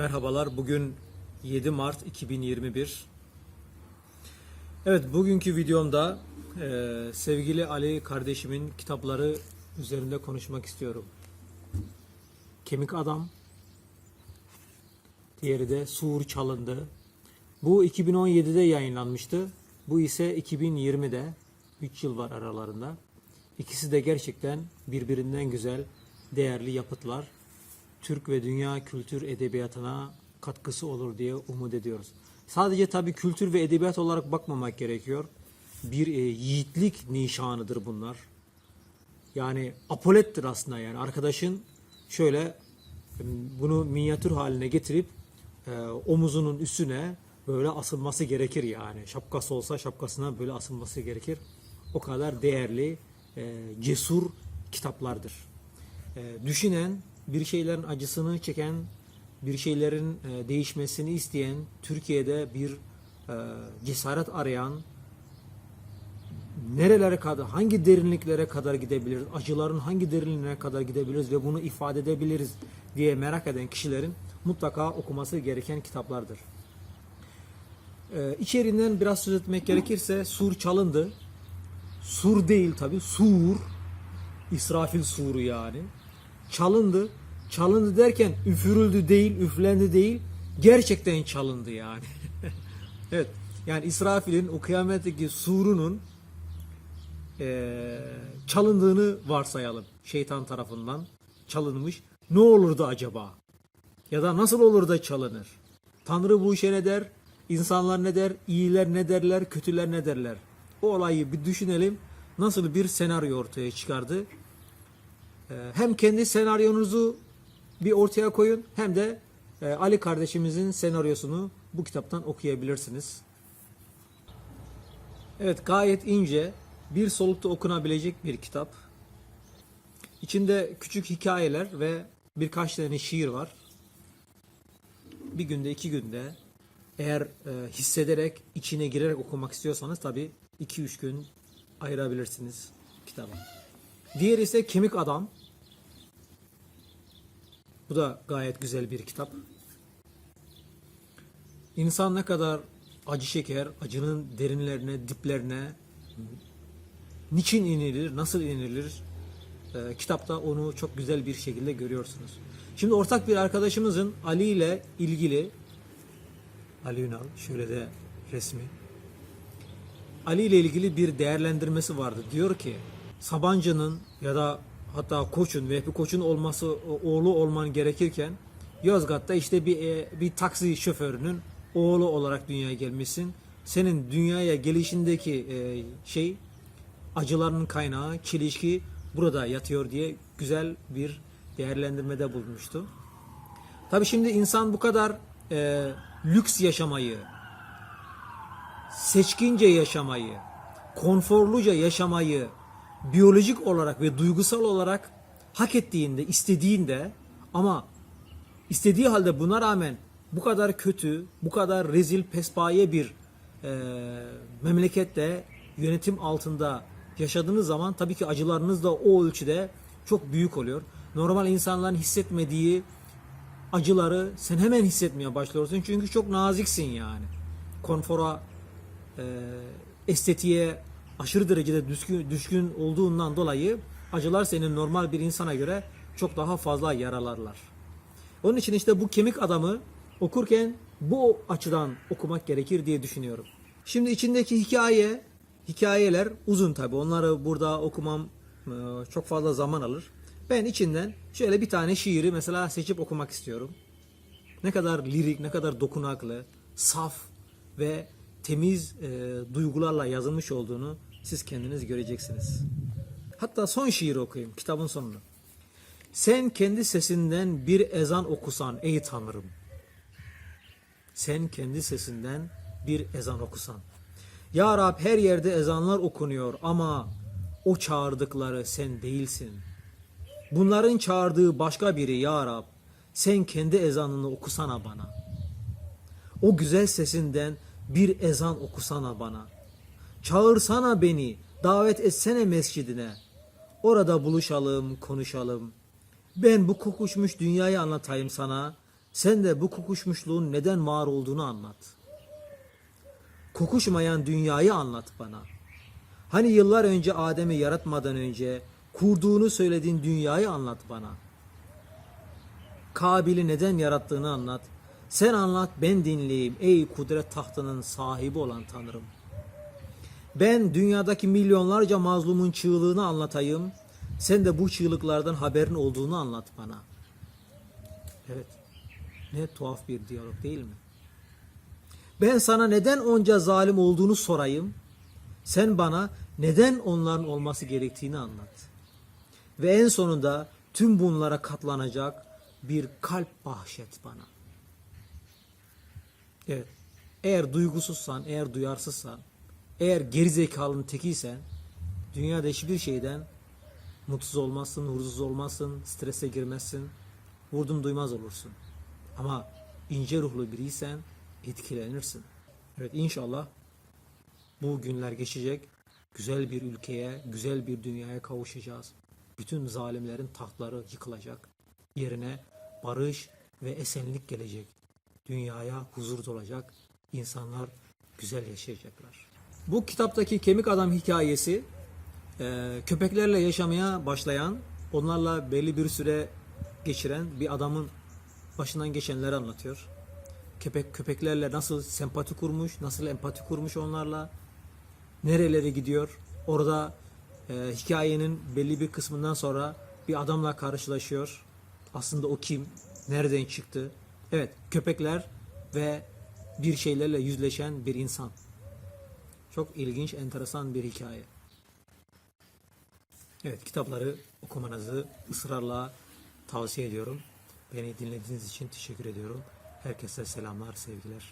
Merhabalar. Bugün 7 Mart 2021. Evet, bugünkü videomda e, sevgili Ali kardeşimin kitapları üzerinde konuşmak istiyorum. Kemik Adam. Diğeri de Sur Çalındı. Bu 2017'de yayınlanmıştı. Bu ise 2020'de. 3 yıl var aralarında. İkisi de gerçekten birbirinden güzel, değerli yapıtlar. Türk ve dünya kültür edebiyatına katkısı olur diye umut ediyoruz. Sadece tabii kültür ve edebiyat olarak bakmamak gerekiyor. Bir e, yiğitlik nişanıdır bunlar. Yani apolettir aslında yani arkadaşın şöyle bunu minyatür haline getirip e, omuzunun üstüne böyle asılması gerekir yani. Şapkası olsa şapkasına böyle asılması gerekir. O kadar değerli, e, cesur kitaplardır. E, düşünen, bir şeylerin acısını çeken, bir şeylerin e, değişmesini isteyen, Türkiye'de bir e, cesaret arayan, nerelere kadar, hangi derinliklere kadar gidebiliriz, acıların hangi derinliğine kadar gidebiliriz ve bunu ifade edebiliriz diye merak eden kişilerin mutlaka okuması gereken kitaplardır. Ee, biraz söz etmek gerekirse Sur çalındı. Sur değil tabi, Sur. İsrafil suru yani. Çalındı. Çalındı derken üfürüldü değil, üflendi değil. Gerçekten çalındı yani. evet. Yani İsrafil'in o kıyametteki surunun eee, çalındığını varsayalım. Şeytan tarafından çalınmış. Ne olurdu acaba? Ya da nasıl olur da çalınır? Tanrı bu işe ne der? İnsanlar ne der? İyiler ne derler? Kötüler ne derler? O olayı bir düşünelim. Nasıl bir senaryo ortaya çıkardı? Hem kendi senaryonuzu bir ortaya koyun hem de e, Ali kardeşimizin senaryosunu bu kitaptan okuyabilirsiniz. Evet gayet ince, bir solukta okunabilecek bir kitap. İçinde küçük hikayeler ve birkaç tane şiir var. Bir günde iki günde eğer e, hissederek içine girerek okumak istiyorsanız tabi 2-3 gün ayırabilirsiniz kitaba. Diğeri ise Kemik Adam. Bu da gayet güzel bir kitap. İnsan ne kadar acı çeker, acının derinlerine, diplerine niçin inilir, nasıl inilir e, kitapta onu çok güzel bir şekilde görüyorsunuz. Şimdi ortak bir arkadaşımızın Ali ile ilgili Ali Ünal şöyle de resmi Ali ile ilgili bir değerlendirmesi vardı. Diyor ki Sabancı'nın ya da hatta Koç'un Vehbi Koç'un olması oğlu olman gerekirken Yozgat'ta işte bir e, bir taksi şoförünün oğlu olarak dünyaya gelmişsin. Senin dünyaya gelişindeki e, şey acıların kaynağı, çelişki burada yatıyor diye güzel bir değerlendirmede bulunmuştu. Tabi şimdi insan bu kadar e, lüks yaşamayı, seçkince yaşamayı, konforluca yaşamayı biyolojik olarak ve duygusal olarak hak ettiğinde, istediğinde ama istediği halde buna rağmen bu kadar kötü, bu kadar rezil, pespaye bir e, memlekette yönetim altında yaşadığınız zaman tabii ki acılarınız da o ölçüde çok büyük oluyor. Normal insanların hissetmediği acıları sen hemen hissetmeye başlıyorsun çünkü çok naziksin yani. Konfora, e, estetiğe aşırı derecede düşkün, düşkün olduğundan dolayı acılar senin normal bir insana göre çok daha fazla yaralarlar. Onun için işte bu kemik adamı okurken bu açıdan okumak gerekir diye düşünüyorum. Şimdi içindeki hikaye, hikayeler uzun tabi. Onları burada okumam e, çok fazla zaman alır. Ben içinden şöyle bir tane şiiri mesela seçip okumak istiyorum. Ne kadar lirik, ne kadar dokunaklı, saf ve temiz e, duygularla yazılmış olduğunu siz kendiniz göreceksiniz. Hatta son şiiri okuyayım kitabın sonunu. Sen kendi sesinden bir ezan okusan ey Tanrım. Sen kendi sesinden bir ezan okusan. Ya Rab her yerde ezanlar okunuyor ama o çağırdıkları sen değilsin. Bunların çağırdığı başka biri ya Rab. Sen kendi ezanını okusana bana. O güzel sesinden bir ezan okusana bana. Çağırsana beni, davet etsene mescidine. Orada buluşalım, konuşalım. Ben bu kokuşmuş dünyayı anlatayım sana. Sen de bu kokuşmuşluğun neden var olduğunu anlat. Kokuşmayan dünyayı anlat bana. Hani yıllar önce Adem'i yaratmadan önce kurduğunu söylediğin dünyayı anlat bana. Kabil'i neden yarattığını anlat. Sen anlat ben dinleyeyim ey kudret tahtının sahibi olan Tanrım. Ben dünyadaki milyonlarca mazlumun çığlığını anlatayım. Sen de bu çığlıklardan haberin olduğunu anlat bana. Evet. Ne tuhaf bir diyalog değil mi? Ben sana neden onca zalim olduğunu sorayım. Sen bana neden onların olması gerektiğini anlat. Ve en sonunda tüm bunlara katlanacak bir kalp bahşet bana. Evet. Eğer duygusuzsan, eğer duyarsızsan, eğer gerizekalının tekiysen dünyada hiçbir şeyden mutsuz olmazsın, huzursuz olmazsın, strese girmezsin, vurdum duymaz olursun. Ama ince ruhlu biriysen etkilenirsin. Evet inşallah bu günler geçecek. Güzel bir ülkeye, güzel bir dünyaya kavuşacağız. Bütün zalimlerin tahtları yıkılacak. Yerine barış ve esenlik gelecek. Dünyaya huzur dolacak. İnsanlar güzel yaşayacaklar. Bu kitaptaki kemik adam hikayesi e, köpeklerle yaşamaya başlayan, onlarla belli bir süre geçiren bir adamın başından geçenleri anlatıyor. Köpek köpeklerle nasıl sempati kurmuş, nasıl empati kurmuş onlarla, nerelere gidiyor. Orada e, hikayenin belli bir kısmından sonra bir adamla karşılaşıyor. Aslında o kim, nereden çıktı? Evet, köpekler ve bir şeylerle yüzleşen bir insan. Çok ilginç, enteresan bir hikaye. Evet, kitapları okumanızı ısrarla tavsiye ediyorum. Beni dinlediğiniz için teşekkür ediyorum. Herkese selamlar, sevgiler.